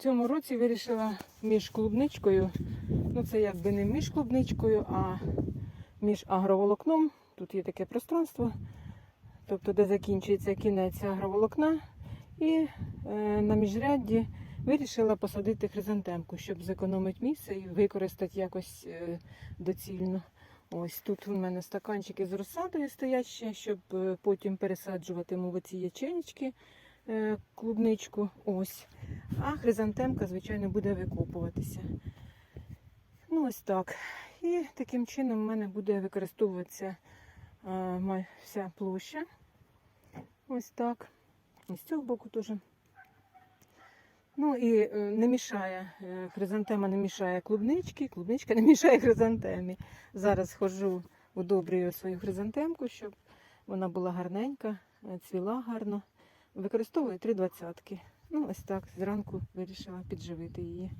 цьому році вирішила між клубничкою, ну це якби не між клубничкою, а між агроволокном. Тут є таке пространство, тобто де закінчується кінець агроволокна. І е, на міжрядді вирішила посадити хризантемку, щоб зекономити місце і використати якось е, доцільно. Ось тут у мене стаканчики з розсадою стоять ще, щоб е, потім пересаджуватиму в оці ячейнички е, клубничку. Ось. А хризантемка, звичайно, буде викопуватися. Ну, ось так. І таким чином в мене буде використовуватися е, вся площа. Ось так. І з цього боку теж. Ну і е, не мішає, е, хризантема не мішає клубнички, клубничка не мішає хризантемі. Зараз ходжу, удобрюю свою хризантемку, щоб вона була гарненька, цвіла гарно. Використовую три двадцятки. Ну, ось так, зранку вирішила підживити її.